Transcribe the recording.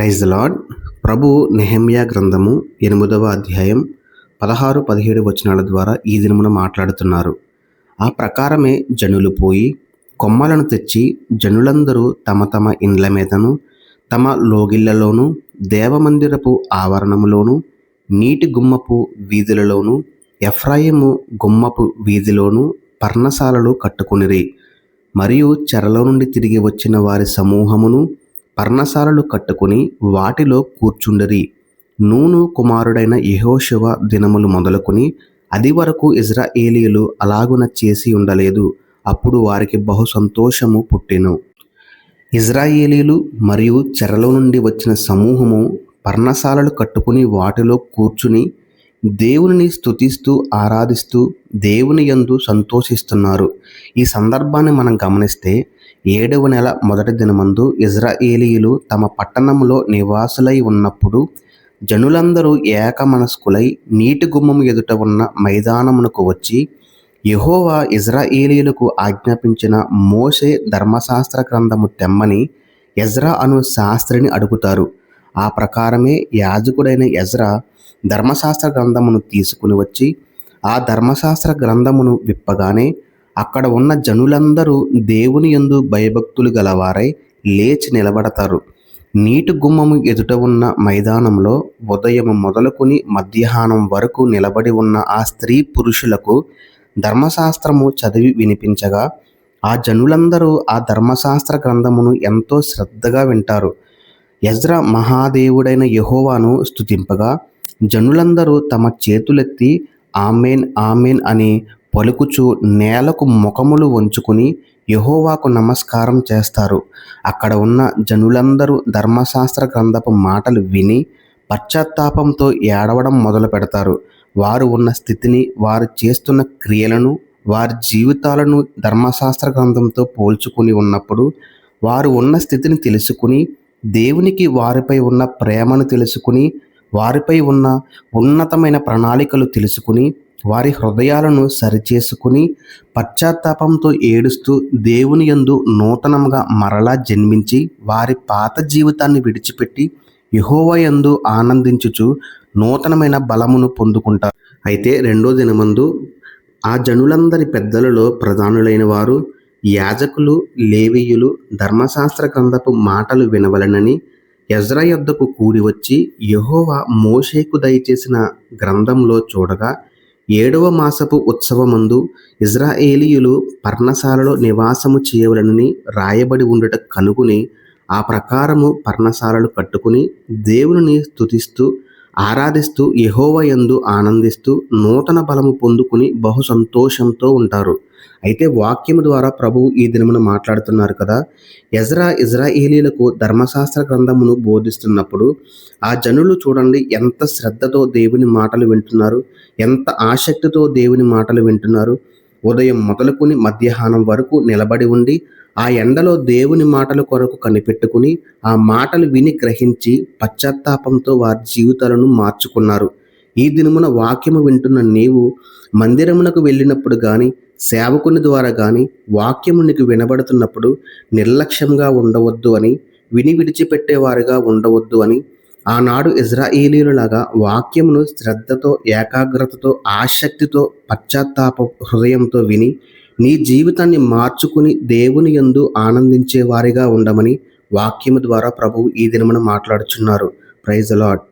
Praise lord ప్రభు నెహమ్యా గ్రంథము ఎనిమిదవ అధ్యాయం పదహారు పదిహేడు వచనాల ద్వారా ఈ దినమున మాట్లాడుతున్నారు. ఆ ప్రకారమే జనులు పోయి కొమ్మలను తెచ్చి జనులందరూ తమ తమ ఇండ్ల మీదను తమ లోగిళ్ళలోను దేవమందిరపు ఆవరణములోను నీటి గుమ్మపు వీధులలోను ఎఫ్రాయిము గుమ్మపు వీధిలోను పర్ణశాలలు కట్టుకునిరి మరియు చెరలో నుండి తిరిగి వచ్చిన వారి సమూహమును పర్ణశాలలు కట్టుకుని వాటిలో కూర్చుండరి నూను కుమారుడైన యహోశివ దినములు మొదలుకొని అది వరకు ఇజ్రాయేలీలు అలాగున చేసి ఉండలేదు. అప్పుడు వారికి బహు సంతోషము పుట్టెను. ఇజ్రాయేలీలు మరియు చెరలో నుండి వచ్చిన సమూహము పర్ణశాలలు కట్టుకుని వాటిలో కూర్చుని దేవుని స్తుతిస్తూ ఆరాధిస్తూ దేవుని యందు సంతోషిస్తున్నారు. ఈ సందర్భాన్ని మనం గమనిస్తే ఏడవ నెల మొదటి దినమందు ఇజ్రాయేలీలు తమ పట్టణంలో నివాసులై ఉన్నప్పుడు జనులందరూ ఏకమనస్కులై నీటి గుమ్మము ఎదుట ఉన్న మైదానమునకు వచ్చి యహోవా ఇజ్రాయేలీలకు ఆజ్ఞాపించిన మోసే ధర్మశాస్త్ర గ్రంథము తెమ్మని ఎజ్రా అను శాస్త్రిని అడుగుతారు. ఆ ప్రకారమే యాజకుడైన ఎజ్రా ధర్మశాస్త్ర గ్రంథమును తీసుకుని వచ్చి ఆ ధర్మశాస్త్ర గ్రంథమును విప్పగానే అక్కడ ఉన్న జనులందరూ దేవుని యందు భయభక్తులు గలవారై లేచి నిలబడతారు. నీటి గుమ్మము ఎదుట ఉన్న మైదానంలో ఉదయం మొదలుకొని మధ్యాహ్నం వరకు నిలబడి ఉన్న ఆ స్త్రీ పురుషులకు ధర్మశాస్త్రము చదివి వినిపించగా ఆ జనులందరూ ఆ ధర్మశాస్త్ర గ్రంథమును ఎంతో శ్రద్ధగా వింటారు. యజ్ర మహాదేవుడైన యహోవాను స్తుతింపగా జనులందరూ తమ చేతులెత్తి ఆమెన్ ఆమెన్ అని పలుకుచు నేలకు ముఖములు వంచుకుని యహోవాకు నమస్కారం చేస్తారు. అక్కడ ఉన్న జనులందరూ ధర్మశాస్త్ర గ్రంథపు మాటలు విని పశ్చాత్తాపంతో ఏడవడం మొదలు పెడతారు. వారు ఉన్న స్థితిని వారు చేస్తున్న క్రియలను వారి జీవితాలను ధర్మశాస్త్ర గ్రంథంతో పోల్చుకుని ఉన్నప్పుడు వారు ఉన్న స్థితిని తెలుసుకుని దేవునికి వారిపై ఉన్న ప్రేమను తెలుసుకుని వారిపై ఉన్న ఉన్నతమైన ప్రణాళికలు తెలుసుకుని వారి హృదయాలను సరిచేసుకుని పశ్చాత్తాపంతో ఏడుస్తూ దేవుని యందు నూతనంగా మరలా జన్మించి వారి పాత జీవితాన్ని విడిచిపెట్టి యహోవయందు ఆనందించుచు నూతనమైన బలమును పొందుకుంటారు. అయితే రెండో దినమందు ఆ జనులందరి పెద్దలలో ప్రధానులైన వారు యాజకులు లేవీయులు ధర్మశాస్త్ర గ్రంథపు మాటలు వినవలనని ఎజ్రా యొద్దకు కూడి వచ్చి యహోవా మోషేకు దయచేసిన గ్రంథంలో చూడగా ఏడవ మాసపు ఉత్సవమందు ఇజ్రాయేలీయులు పర్ణశాలలో నివాసము చేయవలనని రాయబడి ఉండట కనుగొని ఆ ప్రకారము పర్ణశాలలు కట్టుకుని దేవుని స్తుతిస్తూ ఆరాధిస్తూ యహోవయందు ఆనందిస్తూ నూతన బలము పొందుకుని బహు సంతోషంతో ఉంటారు. అయితే వాక్యం ద్వారా ప్రభువు ఈ దినమున మాట్లాడుతున్నారు కదా. ఎజ్రా ఇజ్రాయేలీలకు ధర్మశాస్త్ర గ్రంథమును బోధిస్తున్నప్పుడు ఆ జనులు చూడండి ఎంత శ్రద్ధతో దేవుని మాటలు వింటున్నారు ఎంత ఆసక్తితో దేవుని మాటలు వింటున్నారు. ఉదయం మొదలుకొని మధ్యాహ్నం వరకు నిలబడి ఉండి ఆ ఎండలో దేవుని మాటల కొరకు కనిపెట్టుకుని ఆ మాటలు విని గ్రహించి పశ్చాత్తాపంతో వారి జీవితాలను మార్చుకున్నారు. ఈ దినమున వాక్యము వింటున్న నీవు మందిరమునకు వెళ్ళినప్పుడు కానీ సేవకుని ద్వారా కానీ వాక్యము నీకు వినబడుతున్నప్పుడు నిర్లక్ష్యంగా ఉండవద్దు అని విని విడిచిపెట్టేవారుగా ఉండవద్దు అని ఆనాడు ఇజ్రాయేలీలలాగా వాక్యమును శ్రద్ధతో ఏకాగ్రతతో ఆసక్తితో పశ్చాత్తాప హృదయంతో విని నీ జీవితాన్ని మార్చుకుని దేవుని ఎందు ఆనందించే వారిగా ఉండమని వాక్యము ద్వారా ప్రభువు ఈ దినమున మాట్లాడుచున్నారు. Praise allot